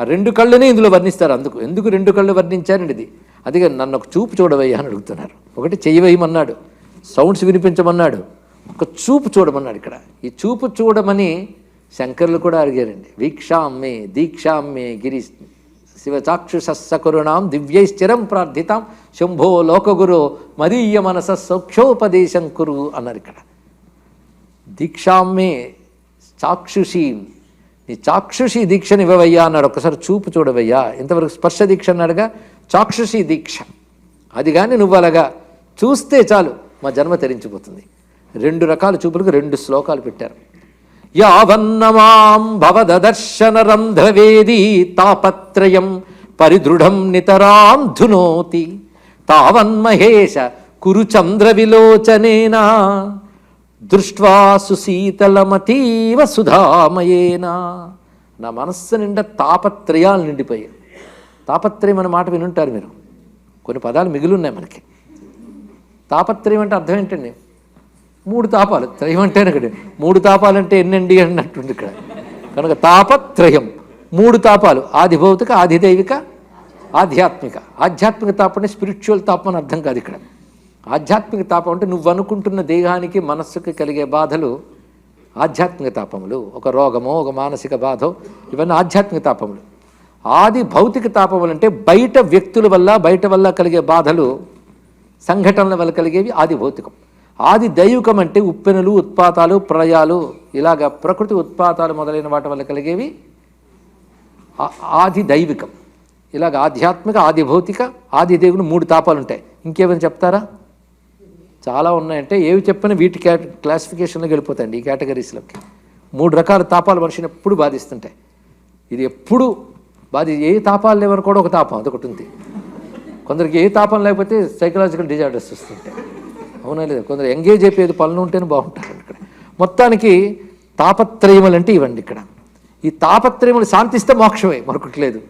ఆ రెండు కళ్ళనే ఇందులో వర్ణిస్తారు అందుకు. ఎందుకు రెండు కళ్ళు వర్ణించారండి ఇది అదిగా నన్ను ఒక చూపు చూడవయ్యా అని అడుగుతున్నారు. ఒకటి చేయవేయమన్నాడు సౌండ్స్ వినిపించమన్నాడు. ఒక చూపు చూడమన్నాడు ఇక్కడ. ఈ చూపు చూడమని శంకర్లు కూడా అడిగారండి. వీక్షామ్మే దీక్షామ్మే గిరి శివచాక్షుషస్సకరుణాం దివ్యైశ్చిరం ప్రార్థితాం. శంభో లోకగురు మరీయ మనస సౌఖ్యోపదేశం కురు అన్నారు ఇక్కడ. దీక్షామ్మే చాక్షుషీం నీ చాక్షుషి దీక్షని ఇవ్వవయ్యా అన్నాడు. ఒకసారి చూపు చూడవయ్యా. ఇంతవరకు స్పర్శ దీక్ష అన్నాడుగా చాక్షుషి దీక్ష. అది కానీ నువ్వు అలాగా చూస్తే చాలు మా జన్మ తెరించిపోతుంది. రెండు రకాల చూపులకు రెండు శ్లోకాలు పెట్టారు. యావన్నమాం భవదర్శన రంధ్రవేది తాపత్రయం పరిదృఢం నితరాం ధునోతి తావన్మహేష కురు చంద్ర విలోచనేనా దృష్ట్వా సుశీతలమతీవ సుధామయేనా. నా మనస్సు నిండా తాపత్రయాలు నిండిపోయాయి. తాపత్రయం అనే మాట వినుంటారు మీరు. కొన్ని పదాలు మిగిలిన్నాయి మనకి. తాపత్రయం అంటే అర్థం ఏంటండి? మూడు తాపాలు. త్రయం అంటే ఇక్కడ మూడు తాపాలంటే ఎన్నండి అన్నట్టుంది ఇక్కడ. కనుక తాపత్రయం మూడు తాపాలు. ఆది భౌతిక దైవిక ఆధ్యాత్మిక. ఆధ్యాత్మిక తాపం అంటే స్పిరిచువల్ తాపం అని అర్థం కాదు ఇక్కడ. ఆధ్యాత్మిక తాపం అంటే నువ్వు అనుకుంటున్న దేహానికి మనస్సుకి కలిగే బాధలు ఆధ్యాత్మిక తాపములు. ఒక రోగమో ఒక మానసిక బాధో ఇవన్నీ ఆధ్యాత్మిక తాపములు. ఆది భౌతిక తాపములు అంటే బయట వ్యక్తుల వల్ల బయట వల్ల కలిగే బాధలు సంఘటనల వల్ల కలిగేవి ఆది భౌతికం. ఆది దైవికం అంటే ఉప్పెనులు ఉత్పాతాలు ప్రళయాలు ఇలాగ ప్రకృతి ఉత్పాతాలు మొదలైన వాటి వల్ల కలిగేవి ఆది దైవికం. ఇలాగ ఆధ్యాత్మిక ఆది భౌతిక ఆది దేవుడు మూడు తాపాలు ఉంటాయి ఇంకేమైనా చెప్తారా? చాలా ఉన్నాయంటే ఏవి చెప్పని వీటి క్యా క్లాసిఫికేషన్లోకి వెళ్ళిపోతాయండి ఈ కేటగిరీస్లోకి మూడు రకాల తాపాలు మనిషిని ఎప్పుడు బాధిస్తుంటాయి. ఇది ఎప్పుడు బాధి ఏ తాపాలు లేవని కూడా ఒక తాపం అదొకటి ఉంది. కొందరికి ఏ తాపం లేకపోతే సైకలాజికల్ డిజార్డర్స్ వస్తుంటాయి. అవునా లేదా? కొందరు ఎంగేజ్ అయిపోయేది పనులు ఉంటేనే బాగుంటారు ఇక్కడ మొత్తానికి తాపత్రయములు అంటే ఇవ్వండి ఇక్కడ. ఈ తాపత్రయములు శాంతిస్తే మోక్షమే మరొకట్లేదు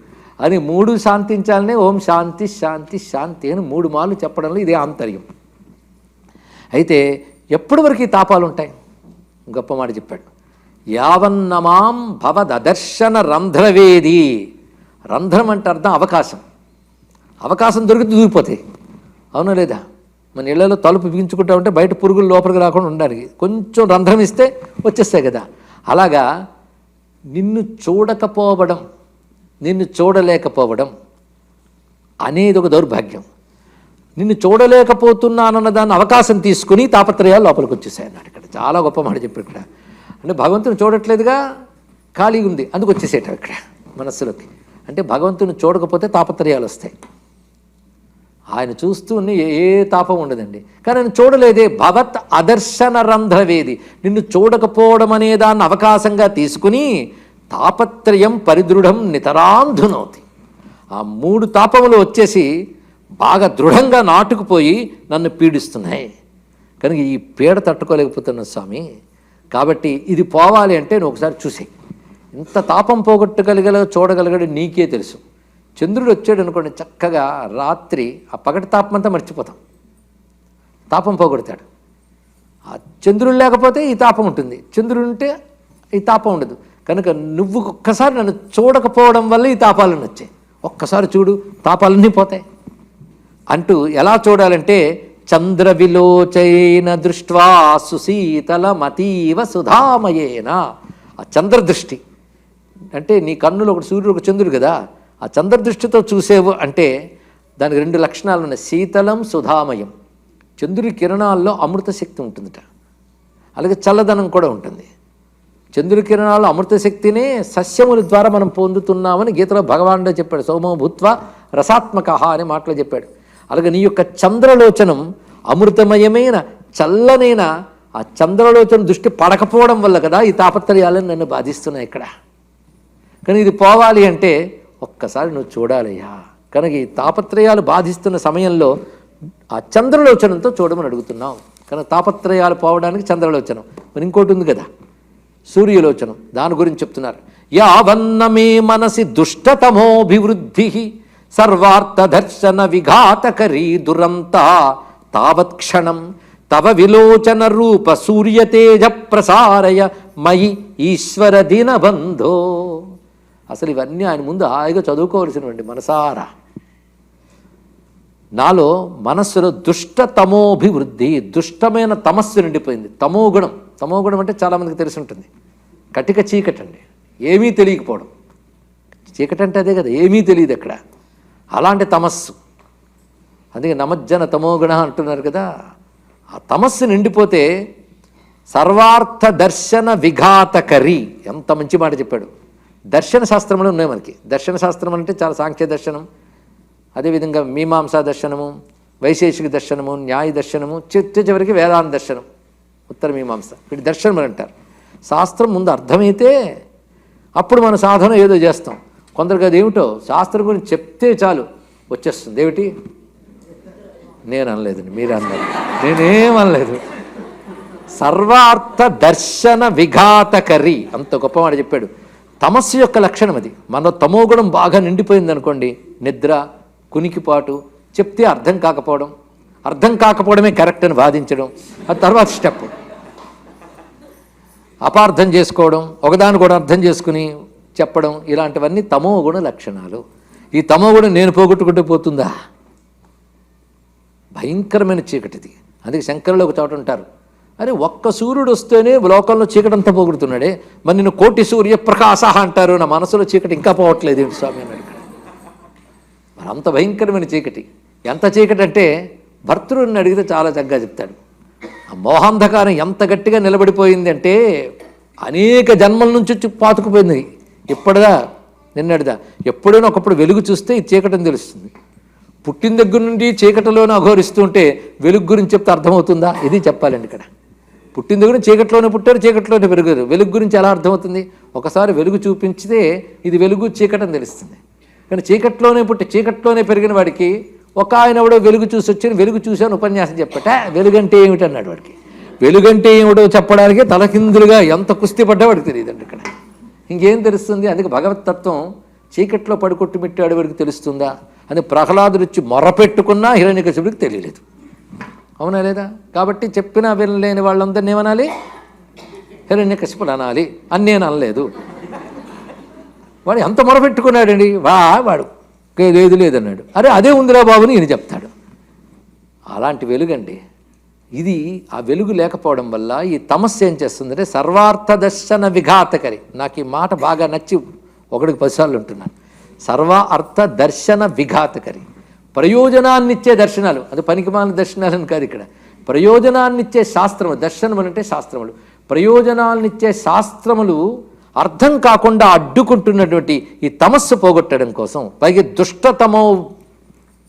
లేదు. మూడు శాంతించాలనే ఓం శాంతి శాంతి శాంతి అని మూడు మార్లు చెప్పడంలో ఇదే ఆంతర్యం. అయితే ఎప్పటి వరకు ఈ తాపాలు ఉంటాయి? గొప్ప మాట చెప్పాడు. యావన్నమాం భవదర్శన రంధ్రవేది. రంధ్రం అంటే అర్థం అవకాశం. అవకాశం దొరికితే దూరిపోతాయి అవునా లేదా? మన ఇళ్ళలో తలుపు బిగించుకుంటా ఉంటే బయట పురుగులు లోపలికి రాకుండా ఉండాలి. కొంచెం రంధ్రం ఇస్తే వచ్చేస్తాయి కదా. అలాగా నిన్ను చూడకపోవడం నిన్ను చూడలేకపోవడం అనేది ఒక దౌర్భాగ్యం. నిన్ను చూడలేకపోతున్నానన్న దాన్ని అవకాశం తీసుకుని తాపత్రయాలు లోపలికి వచ్చేసాయి అన్నాడు ఇక్కడ. చాలా గొప్ప మాట చెప్పాడు ఇక్కడ. అంటే భగవంతుని చూడట్లేదుగా? ఖాళీగా ఉంది. అందుకు వచ్చేసేట ఇక్కడ మనస్సులోకి. అంటే భగవంతుని చూడకపోతే తాపత్రయాలు వస్తాయి. ఆయన చూస్తూనే ఏ ఏ తాపం ఉండదండి. కానీ ఆయన చూడలేదే భగవత్ అదర్శన రంధ్రవేది. నిన్ను చూడకపోవడం అనే దాన్ని అవకాశంగా తీసుకుని తాపత్రయం పరిదృఢం నితరాంధునవుతి ఆ మూడు తాపములు వచ్చేసి బాగా దృఢంగా నాటుకుపోయి నన్ను పీడిస్తున్నాయి. కనుక ఈ పీడ తట్టుకోలేకపోతున్న స్వామి. కాబట్టి ఇది పోవాలి అంటే నువ్వు ఒకసారి చూసే ఇంత తాపం పోగొట్టగలిగల చూడగలిగాడు నీకే తెలుసు. చంద్రుడు వచ్చాడు అనుకోండి చక్కగా రాత్రి ఆ పగటి తాపం అంతా మర్చిపోతాం. తాపం పోగొడతాడు. ఆ చంద్రుడు లేకపోతే ఈ తాపం ఉంటుంది. చంద్రుడు ఉంటే ఈ తాపం ఉండదు. కనుక నువ్వు ఒక్కసారి నన్ను చూడకపోవడం వల్ల ఈ తాపాలను వచ్చాయి ఒక్కసారి చూడు తాపాలన్నీ పోతాయి. అంటూ ఎలా చూడాలంటే చంద్ర విలోచైన దృష్ట్వా సుశీతలమతీవ సుధామయేన. ఆ చంద్రదృష్టి. అంటే నీ కన్నులో ఒకటి సూర్యుడు ఒక చంద్రుడు కదా ఆ చంద్రదృష్టితో చూసేవు అంటే దానికి రెండు లక్షణాలు ఉన్నాయి. శీతలం సుధామయం. చంద్రుడి కిరణాల్లో అమృత శక్తి ఉంటుందట. అలాగే చల్లదనం కూడా ఉంటుంది. చంద్రుడి కిరణాలు అమృత శక్తినే సస్యముల ద్వారా మనం పొందుతున్నామని గీతలో భగవానుడే చెప్పాడు. సోమో భూత్వ రసాత్మక అనే మాటలు చెప్పాడు. అలాగే నీ యొక్క చంద్రలోచనం అమృతమయమైన చల్లనైన ఆ చంద్రలోచన దృష్టి పడకపోవడం వల్ల కదా ఈ తాపత్రయాలను నన్ను బాధిస్తున్నాయి ఇక్కడ. కానీ ఇది పోవాలి అంటే ఒక్కసారి నువ్వు చూడాలయ్యా. కనుక ఈ తాపత్రయాలు బాధిస్తున్న సమయంలో ఆ చంద్రలోచనంతో చూడమని అడుగుతున్నాం కనుక తాపత్రయాలు పోవడానికి చంద్రలోచనం. మరి ఇంకోటి ఉంది కదా సూర్యలోచనం. దాని గురించి చెప్తున్నారు. యావన్నమే మనసి దుష్టతమోభివృద్ధి సర్వార్థదర్శన విఘాతకరీ దురంతా. తావత్ క్షణం తవ విలోచన రూప సూర్యతేజ ప్రసారయ మయి ఈశ్వర దినబంధో. అసలు ఇవన్నీ ఆయన ముందు హాయిగా చదువుకోవలసినవండి మనసారా. నాలో మనస్సులో దుష్ట తమోభివృద్ధి దుష్టమైన తమస్సు నిండిపోయింది. తమో గుణం తమో గుణం అంటే చాలామందికి తెలిసి ఉంటుంది. కటిక చీకటండి. ఏమీ తెలియకపోవడం. చీకటంటే అదే కదా ఏమీ తెలియదు అక్కడ అలాంటి తమస్సు. అందుకే నమజ్జన తమోగుణ అంటున్నారు కదా. ఆ తమస్సు నిండిపోతే సర్వార్థ దర్శన విఘాతకరి ఎంత మంచి మాట చెప్పాడు. దర్శన శాస్త్రములు ఉన్నాయి మనకి. దర్శన శాస్త్రం అంటే చాలా సాంఖ్య దర్శనం అదేవిధంగా మీమాంసా దర్శనము వైశేషిక దర్శనము న్యాయ దర్శనము చిట్ట చివరికి వేదాంత దర్శనం ఉత్తర మీమాంస. వీటి దర్శనం అని అంటారు. శాస్త్రం ముందు అర్థమైతే అప్పుడు మన సాధన ఏదో చేస్తాం. కొందరికి అది ఏమిటో శాస్త్రం గురించి చెప్తే చాలు. వచ్చేస్తుంది. ఏమిటి? నేను అనలేదండి మీరు అన్నారు. నేనేం అనలేదు. సర్వార్థ దర్శన విఘాతకరి అంత గొప్పవాడు చెప్పాడు. తమస్సు యొక్క లక్షణం అది. మన తమోగుణం బాగా నిండిపోయింది అనుకోండి నిద్ర కునికిపాటు చెప్తే అర్థం కాకపోవడం అర్థం కాకపోవడమే కరెక్ట్ అని వాదించడం అది తర్వాత స్టెప్. అపార్థం చేసుకోవడం ఒకదాని కూడా అర్థం చేసుకుని చెప్పడం ఇలాంటివన్నీ తమో గుణ లక్షణాలు. ఈ తమో గుణం నేను పోగొట్టుకుంటూ పోతుందా? భయంకరమైన చీకటిది. అందుకే శంకరులు ఒక చోట ఉంటారు. అరే ఒక్క సూర్యుడు వస్తేనే లోకంలో చీకటంతా పోగొడుతున్నాడే. మరి నిన్ను కోటి సూర్య ప్రకాశ అంటారు నా మనసులో చీకటి ఇంకా పోవట్లేదు ఏంటి స్వామి అని మరి అంత భయంకరమైన చీకటి. ఎంత చీకటి అంటే భర్తృని అడిగితే చాలా చక్కగా చెప్తాడు. ఆ మోహాంధకారం ఎంత గట్టిగా నిలబడిపోయింది అంటే అనేక జన్మల నుంచి పాతుకుపోయింది. ఇప్పటిదా నిన్నటిదా? ఎప్పుడైనా ఒకప్పుడు వెలుగు చూస్తే ఈ చీకటని తెలుస్తుంది. పుట్టిన దగ్గర నుండి చీకటిలోనే అఘోరిస్తుంటే వెలుగు గురించి చెప్తే అర్థమవుతుందా? ఇది చెప్పాలండి ఇక్కడ. పుట్టిన దగ్గర చీకటిలోనే చీకట్లోనే పుట్టారు చీకట్లోనే పెరిగారు. వెలుగు గురించి ఎలా అర్థమవుతుంది? ఒకసారి వెలుగు చూపించితే ఇది వెలుగు చీకటని తెలుస్తుంది. కానీ చీకట్లోనే పుట్టి చీకట్లోనే పెరిగిన వాడికి ఒక ఆయన ఎవడో వెలుగు చూసి వచ్చి వెలుగు చూశాను ఉపన్యాసం చెప్పట వెలుగంటే ఏమిటన్నాడు వాడికి? వెలుగంటే ఏమిటో చెప్పడానికి తలకిందులుగా ఎంత కుస్తీ పడ్డా వాడికి తెలియదండి ఇక్కడ. ఇంకేం తెలుస్తుంది? అందుకే భగవతత్వం చీకట్లో పడుకొట్టు పెట్టాడు వాడికి తెలుస్తుందా? అని ప్రహ్లాదుడు వచ్చి మొరపెట్టుకున్నా హిరణ్యకశిపుడికి తెలియలేదు. అవునా లేదా? కాబట్టి చెప్పినా వినలేని వాళ్ళందరినీ ఏమనాలి? హిరణ్యకశిపుడు అనాలి. అని నేను అనలేదు. వాడు ఎంత మొరపెట్టుకున్నాడండి? వా వాడు. లేదు లేదన్నాడు. అరే అదే ఉందిరా బాబుని ఈయన చెప్తాడు. అలాంటి వెలుగండి. ఇది ఆ వెలుగు లేకపోవడం వల్ల ఈ తమస్సు ఏం చేస్తుందంటే సర్వార్థ దర్శన విఘాతకరి. నాకు ఈ మాట బాగా నచ్చి ఒకటికి పదిసార్లు ఉంటున్నాను సర్వ అర్థ దర్శన విఘాతకరి. ప్రయోజనాన్నిచ్చే దర్శనాలు అది పనికిమాలిన దర్శనాలని కాదు ఇక్కడ. ప్రయోజనాన్నిచ్చే శాస్త్రము దర్శనములు అంటే శాస్త్రములు. ప్రయోజనాలనిచ్చే శాస్త్రములు అర్థం కాకుండా అడ్డుకుంటున్నటువంటి ఈ తమస్సు పోగొట్టడం కోసం పైగా దుష్టతమో